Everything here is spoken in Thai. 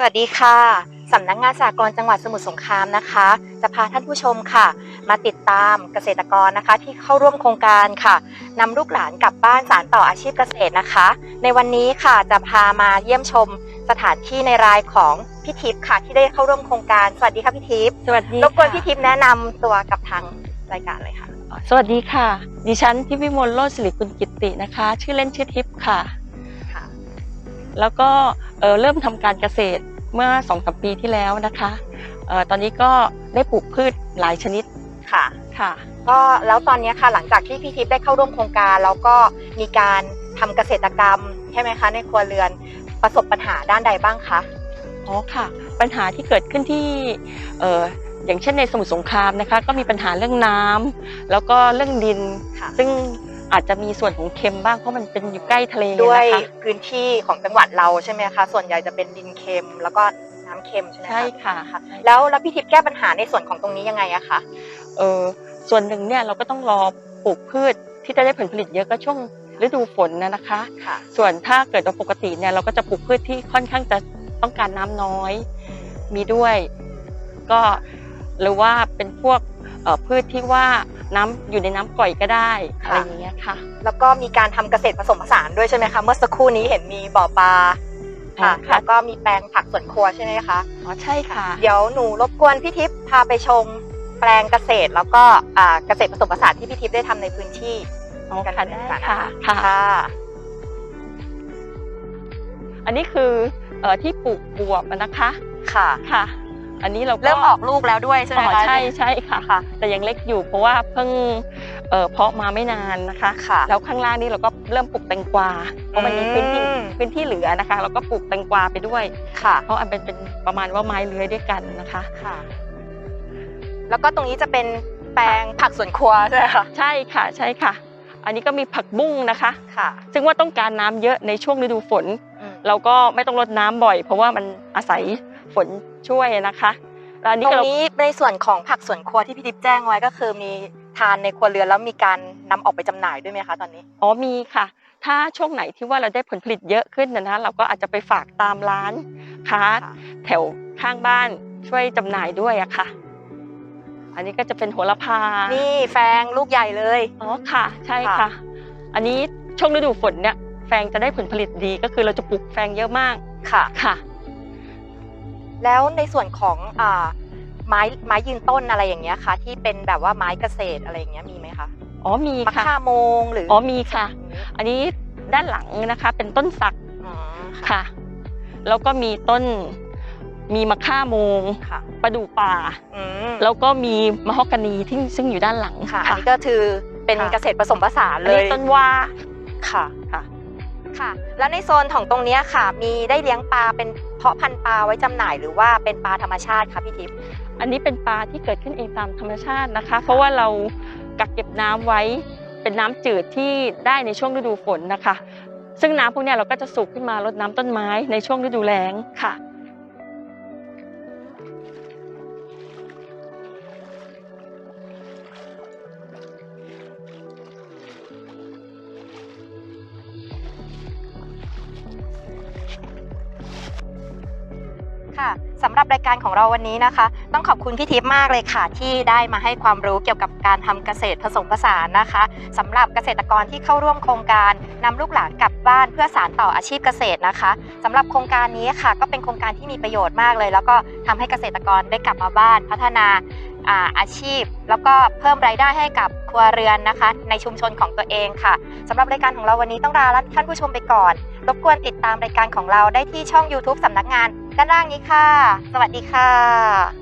สวัสดีค่ะ สำนักงงานสากลจังหวัดสมุทรสงครามนะคะ จะพาท่านผู้ชมค่ะ มาติดตามเกษตรกรนะคะ ที่เข้าร่วมโครงการค่ะนำลูกหลานกลับบ้านสารต่ออาชีพเกษตรนะคะ ในวันนี้ค่ะจะพามาเยี่ยมชมสถานที่ในรายของพี่ทิพย์ค่ะ ที่ได้เข้าร่วมโครงการ สวัสดีค่ะพี่ทิพย์สวัสดีรบกวนพี่ทิพย์แนะนำตัวกับทางรายการเลยค่ะ สวัสดีค่ะ ดิฉันทิพย์วิมลโลดสิริกุลกิตตินะคะ ชื่อเล่นชื่อทิพย์ค่ะค่ะ แล้วก็เอ่อเริ่มทำการเกษตรเมื่อสองสามปีที่แล้วนะคะเอ่อตอนนี้ก็ได้ปลูกพืชหลายชนิดค่ะค่ะ ก็แล้วตอนนี้ค่ะหลังจากที่พี่ทิพย์ได้เข้าร่วมโครงการ แล้วก็มีการทำเกษตรกรรมใช่ไหมคะ ในครัวเรือนประสบปัญหาด้านใดบ้างคะอ๋อค่ะ ปัญหาที่เกิดขึ้นที่เอ่ออย่างเช่นในสมุทรสงครามนะคะ ก็มีปัญหาเรื่องน้ำแล้วก็เรื่องดินค่ะซึ่งอาจจะมีส่วนของเค็มบ้างเพราะมันเป็นอยู่ใกล้ทะเลด้วยนะคะพื้นที่ของจังหวัดเราใช่ไหมคะส่วนใหญ่จะเป็นดินเค็มแล้วก็น้ำเค็มใช่ไหมคะใช่ค่ะค่ะแล้วแล้วพี่ทิพย์แก้ปัญหาในส่วนของตรงนี้ยังไงอะคะเออส่วนหนึ่งเนี่ยเราก็ต้องรอปลูกพืชที่จะได้ผลผลิตเยอะก็ช่วงฤดูฝนนะนะคะค่ะส่วนถ้าเกิดว่าปกติเนี่ยเราก็จะปลูกพืชที่ค่อนข้างจะต้องการน้ำน้อยมีด้วย ก็ หรือว่าเป็นพวกเอ่อพืชที่ว่าน้ำอยู่ในน้ำกร่อยก็ได้อะไรอย่างเงี้ยค่ะ แล้วก็มีการทำเกษตรผสมผสานด้วยใช่ไหมคะเมื่อสักครู่นี้เห็นมีบ่อปลาค่ะอ๋อค่ะแล้วก็มีแปลงผักสวนครัวใช่ไหมคะอ๋อใช่ค่ะ เดี๋ยวหนูรบกวนพี่ทิพย์พาไปชมแปลงเกษตรแล้วก็อ่าเกษตรผสมผสานที่พี่ทิพย์ได้ทำในพื้นที่อ๋อกันค่ะเลยได้นค่ะค่ะค่ะอันนี้คือเอ่อที่ปลูกบวบอะนะคะค่ะค่ะ อันนี้เราก็เริ่มออกลูกแล้วด้วยใช่ไหมอ๋อคะใช่ใช่ค่ะค่ะ แต่ยังเล็กอยู่เพราะว่าเพิ่งเอ่อเพาะมาไม่นานนะคะค่ะแล้วข้างล่างนี่เราก็เริ่มปลูกแตงกวาเพราะมันมีพื้นที่อืมพื้นที่เหลือนะคะ เราก็ปลูกแตงกวาไปด้วยค่ะ เพราะอันเป็นเป็นประมาณว่าไม้เลื้อยด้วยกันนะคะค่ะ แล้วก็ตรงนี้จะเป็นแปลงผักสวนครัวใช่ไหมคะใช่ค่ะใช่ค่ะ อันนี้ก็มีผักบุ้งนะคะค่ะ ซึ่งว่าต้องการน้ำเยอะในช่วงฤดูฝนอืม เราก็ไม่ต้องรดน้ำบ่อย เพราะว่ามันอาศัยฝนช่วยนะคะแล้วอันตนี้รงเรานี้ในส่วนของผักสวนครัวที่พี่ทิพย์แจ้งไว้ก็คือมีทานในครัวเรือนแล้วมีการนำออกไปจำหน่ายด้วยไหมคะตอนนี้อ๋อมีค่ะ ถ้าช่วงไหนที่ว่าเราได้ผลผลิตเยอะขึ้นนะนะเราก็อาจจะไปฝากตามร้านค้าค่ะแถวข้างบ้านช่วยจำหน่ายด้วยอะค่ะ อันนี้ก็จะเป็นโหระพา นี่แฟงลูกใหญ่เลย อ๋อค่ะ ใช่ค่ะค่ะอันนี้ช่วงฤดูฝนเนี่ย แฟงจะได้ผลผลิตดีก็คือเราจะปลูกแฟงเยอะมากค่ะ ค่ะ แล้วในส่วนของอ่าไม้ไม้ยืนต้นอะไรอย่างเงี้ยค่ะ ที่เป็นแบบว่าไม้เกษตรอะไรอย่างเงี้ยมีไหมคะอ๋อมีมะค่ะข่าโมงหรืออ๋อมีค่ะ อันนี้ด้านหลังนะคะ เป็นต้นสักอ๋อค่ะค่ะ แล้วก็มีต้นมีมะข่าโมงค่ะประดู่ป่า อืมแล้วก็มีมะฮอกกานีที่ซึ่งอยู่ด้านหลังค่ะ อันนี้ก็คือเป็นค่ะ เกษตรผสมผสานอันเลนี้ยต้นว่าค่ะ ค่ะ ค่ะ แล้วในโซนของตรงนี้ค่ะ มีได้เลี้ยงปลาเป็นเพาะพันธุ์ปลาไว้จำหน่ายหรือว่าเป็นปลาธรรมชาติคะพี่ทิพย์อันนี้เป็นปลาที่เกิดขึ้นเองตามธรรมชาตินะคะ เพราะว่าเรากักเก็บน้ำไว้เป็นน้ำจืดที่ได้ในช่วงฤดูฝนนะคะ ซึ่งน้ำพวกนี้เราก็จะสูบขึ้นมารดน้ำต้นไม้ในช่วงฤดูแล้งค่ะ ค่ะสำหรับรายการของเราวันนี้นะคะ ต้องขอบคุณพี่ทิพย์มากเลยค่ะ ที่ได้มาให้ความรู้เกี่ยวกับการทำเกษตรผสมผสานนะคะสำหรับเกษตรกรที่เข้าร่วมโครงการนำลูกหลานกลับบ้านเพื่อสานต่ออาชีพเกษตรนะคะสำหรับโครงการนี้ค่ะ ก็เป็นโครงการที่มีประโยชน์มากเลย แล้วก็ทำให้เกษตรกรได้กลับมาบ้าน พัฒนาอาอาชีพ แล้วก็เพิ่มรายได้ให้กับครัวเรือนนะคะ ในชุมชนของตัวเองค่ะสำหรับรายการของเราวันนี้ต้องลาท่านผู้ชมไปก่อน รบกวนติดตามรายการของเราได้ที่ช่อง YouTube สำนักงาน ด้านล่างนี้ค่ะ สวัสดีค่ะ